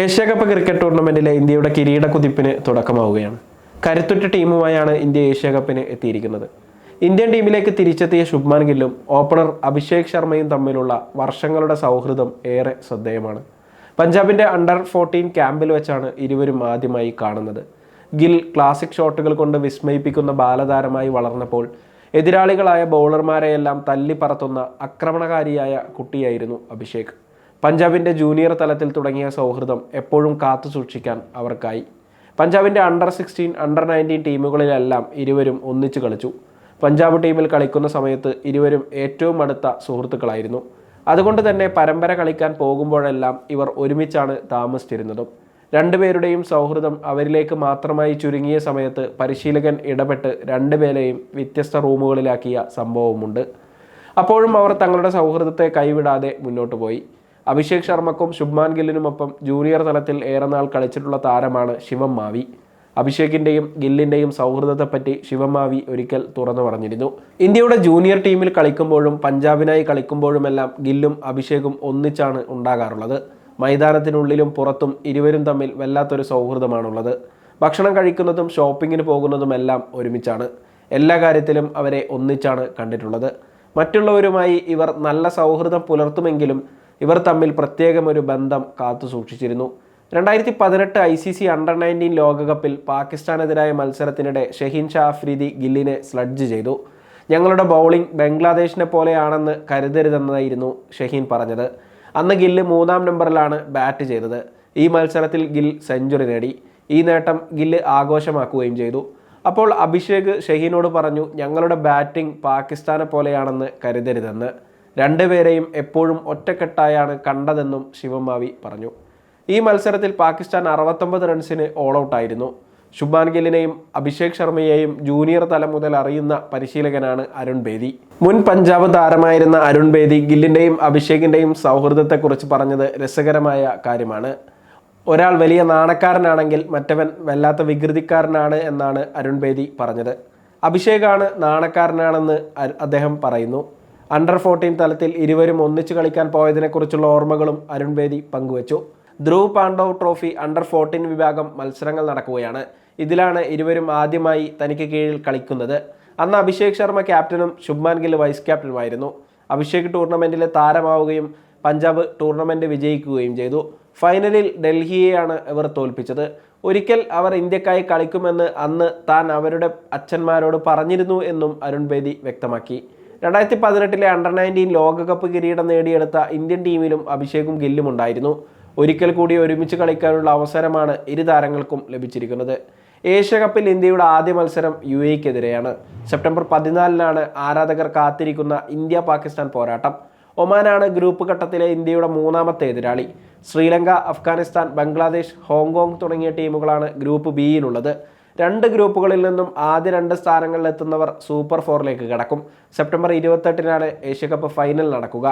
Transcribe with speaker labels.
Speaker 1: Asia cup cricket ടൂർണമെന്റിലെ ഇന്ത്യയുടെ കിരീട കുതിപ്പിന് തുടക്കമാവുകയാണ്. കരുത്തുറ്റ ടീമുമായാണ് ഇന്ത്യ ഏഷ്യ കപ്പിന് എത്തിയിരിക്കുന്നത്. ഇന്ത്യൻ ടീമിലേക്ക് തിരിച്ചെത്തിയ ശുഭ്മാൻ ഗില്ലും ഓപ്പണർ അഭിഷേക് ശർമ്മയും തമ്മിലുള്ള വർഷങ്ങളുടെ സൗഹൃദം ഏറെ ശ്രദ്ധേയമാണ്. പഞ്ചാബിന്റെ അണ്ടർ ഫോർട്ടീൻ ക്യാമ്പിൽ വെച്ചാണ് ഇരുവരും ആദ്യമായി കാണുന്നത്. ഗിൽ ക്ലാസിക് ഷോട്ടുകൾ കൊണ്ട് വിസ്മയിപ്പിക്കുന്ന ബാലതാരമായി വളർന്നപ്പോൾ എതിരാളികളായ ബൗളർമാരെയെല്ലാം തല്ലിപ്പറത്തുന്ന ആക്രമണകാരിയായ കുട്ടിയായിരുന്നു അഭിഷേക്. പഞ്ചാബിന്റെ ജൂനിയർ തലത്തിൽ തുടങ്ങിയ സൗഹൃദം എപ്പോഴും കാത്തു സൂക്ഷിക്കാൻ അവർക്കായി. പഞ്ചാബിന്റെ അണ്ടർ സിക്സ്റ്റീൻ അണ്ടർ നയന്റീൻ ടീമുകളിലെല്ലാം ഇരുവരും ഒന്നിച്ചു കളിച്ചു. പഞ്ചാബ് ടീമിൽ കളിക്കുന്ന സമയത്ത് ഇരുവരും ഏറ്റവും അടുത്ത സുഹൃത്തുക്കളായിരുന്നു. അതുകൊണ്ട് തന്നെ പരമ്പര കളിക്കാൻ പോകുമ്പോഴെല്ലാം ഇവർ ഒരുമിച്ചാണ് താമസിച്ചിരുന്നതും. രണ്ടുപേരുടെയും സൗഹൃദം അവരിലേക്ക് മാത്രമായി ചുരുങ്ങിയ സമയത്ത് പരിശീലകൻ ഇടപെട്ട് രണ്ടുപേരെയും വ്യത്യസ്ത റൂമുകളിലാക്കിയ സംഭവമുണ്ട്. അപ്പോഴും അവർ തങ്ങളുടെ സൗഹൃദത്തെ കൈവിടാതെ മുന്നോട്ട് പോയി. അഭിഷേക് ശർമ്മക്കും ശുഭ്മാൻ ഗില്ലിനുമൊപ്പം ജൂനിയർ തലത്തിൽ ഏറെ നാൾ കളിച്ചിട്ടുള്ള താരമാണ് ശിവം മാവി. അഭിഷേകിന്റെയും ഗില്ലിന്റെയും സൗഹൃദത്തെപ്പറ്റി ശിവമാവി ഒരിക്കൽ തുറന്നു പറഞ്ഞിരുന്നു. ഇന്ത്യയുടെ ജൂനിയർ ടീമിൽ കളിക്കുമ്പോഴും പഞ്ചാബിനായി കളിക്കുമ്പോഴുമെല്ലാം ഗില്ലും അഭിഷേകും ഒന്നിച്ചാണ് ഉണ്ടാകാറുള്ളത്. മൈതാനത്തിനുള്ളിലും പുറത്തും ഇരുവരും തമ്മിൽ വല്ലാത്തൊരു സൗഹൃദമാണുള്ളത്. ഭക്ഷണം കഴിക്കുന്നതും ഷോപ്പിങ്ങിന് പോകുന്നതുമെല്ലാം ഒരുമിച്ചാണ്. എല്ലാ കാര്യത്തിലും അവരെ ഒന്നിച്ചാണ് കണ്ടിട്ടുള്ളത്. മറ്റുള്ളവരുമായി ഇവർ നല്ല സൗഹൃദം പുലർത്തുമെങ്കിലും ഇവർ തമ്മിൽ പ്രത്യേകം ഒരു ബന്ധം കാത്തു സൂക്ഷിച്ചിരുന്നു. രണ്ടായിരത്തി പതിനെട്ട് I C C under nineteen ലോകകപ്പിൽ പാകിസ്ഥാനെതിരായ മത്സരത്തിനിടെ ഷഹീൻ ഷാ അഫ്രീദി ഗില്ലിനെ സ്ലഡ്ജ് ചെയ്തു. ഞങ്ങളുടെ ബൗളിംഗ് ബംഗ്ലാദേശിനെ പോലെയാണെന്ന് കരുതരുതെന്നായിരുന്നു ഷഹീൻ പറഞ്ഞത്. അന്ന് ഗില്ല് മൂന്നാം നമ്പറിലാണ് ബാറ്റ് ചെയ്തത്. ഈ മത്സരത്തിൽ ഗിൽ സെഞ്ചുറി നേടി. ഈ നേട്ടം ഗില്ല് ആഘോഷമാക്കുകയും ചെയ്തു. അപ്പോൾ അഭിഷേക് ഷഹീനോട് പറഞ്ഞു ഞങ്ങളുടെ ബാറ്റിംഗ് പാകിസ്ഥാനെ പോലെയാണെന്ന് കരുതരുതെന്ന്. രണ്ടുപേരെയും എപ്പോഴും ഒറ്റക്കെട്ടായാണ് കണ്ടതെന്നും ശിവമാവി പറഞ്ഞു. ഈ മത്സരത്തിൽ പാകിസ്ഥാൻ അറുപത്തൊമ്പത് റൺസിന് ഓൾ ഔട്ടായിരുന്നു ശുഭാൻ ഗില്ലിനെയും അഭിഷേക് ശർമ്മയെയും ജൂനിയർ തലം മുതൽ അറിയുന്ന പരിശീലകനാണ് അരുൺ ബേദി. മുൻ പഞ്ചാബ് താരമായിരുന്ന അരുൺ ബേദി ഗില്ലിന്റെയും അഭിഷേകിന്റെയും സൗഹൃദത്തെക്കുറിച്ച് പറഞ്ഞത് രസകരമായ കാര്യമാണ്. ഒരാൾ വലിയ നാണക്കാരനാണെങ്കിൽ മറ്റവൻ വല്ലാത്ത വികൃതിക്കാരനാണ് എന്നാണ് അരുൺ ബേദി പറഞ്ഞത്. അഭിഷേകാണ് നാണക്കാരനാണെന്ന് അദ്ദേഹം പറയുന്നു. അണ്ടർ ഫോർട്ടീൻ തലത്തിൽ ഇരുവരും ഒന്നിച്ചു കളിക്കാൻ പോയതിനെക്കുറിച്ചുള്ള ഓർമ്മകളും അരുൺ ബേദി പങ്കുവച്ചു. Dhruv Pandove trophy under fourteen വിഭാഗം മത്സരങ്ങൾ നടക്കുകയാണ്. ഇതിലാണ് ഇരുവരും ആദ്യമായി തനിക്ക് കീഴിൽ കളിക്കുന്നത്. അന്ന് അഭിഷേക് ശർമ്മ ക്യാപ്റ്റനും ശുഭ്മാൻ ഗിൽ വൈസ് ക്യാപ്റ്റനുമായിരുന്നു അഭിഷേക് ടൂർണമെന്റിലെ താരമാവുകയും പഞ്ചാബ് ടൂർണമെന്റ് വിജയിക്കുകയും ചെയ്തു. ഫൈനലിൽ ഡൽഹിയെയാണ് ഇവർ തോൽപ്പിച്ചത്. ഒരിക്കൽ അവർ ഇന്ത്യക്കായി കളിക്കുമെന്ന് അന്ന് താൻ അവരുടെ അച്ഛന്മാരോട് പറഞ്ഞിരുന്നു എന്നും അരുൺ ബേദി വ്യക്തമാക്കി. രണ്ടായിരത്തി പതിനെട്ടിലെ അണ്ടർ നയന്റീൻ ലോകകപ്പ് കിരീടം നേടിയെടുത്ത ഇന്ത്യൻ ടീമിലും അഭിഷേകും ഗില്ലും ഉണ്ടായിരുന്നു. ഒരിക്കൽ കൂടി ഒരുമിച്ച് കളിക്കാനുള്ള അവസരമാണ് ഇരു താരങ്ങൾക്കും ലഭിച്ചിരിക്കുന്നത്. ഏഷ്യ കപ്പിൽ ഇന്ത്യയുടെ ആദ്യ മത്സരം യു എക്കെതിരെയാണ് സെപ്റ്റംബർ പതിനാലിനാണ് ആരാധകർ കാത്തിരിക്കുന്ന ഇന്ത്യ പാകിസ്ഥാൻ പോരാട്ടം. ഒമാനാണ് ഗ്രൂപ്പ് ഘട്ടത്തിലെ ഇന്ത്യയുടെ മൂന്നാമത്തെ എതിരാളി. ശ്രീലങ്ക അഫ്ഗാനിസ്ഥാൻ ബംഗ്ലാദേശ് ഹോങ്കോങ് തുടങ്ങിയ ടീമുകളാണ് ഗ്രൂപ്പ് ബിയിലുള്ളത് രണ്ട് ഗ്രൂപ്പുകളിൽ നിന്നും ആദ്യ രണ്ട് സ്ഥാനങ്ങളിൽ എത്തുന്നവർ സൂപ്പർ ഫോറിലേക്ക് കടക്കും. സെപ്റ്റംബർ ഇരുപത്തെട്ടിനാണ് ഏഷ്യ കപ്പ് ഫൈനൽ നടക്കുക.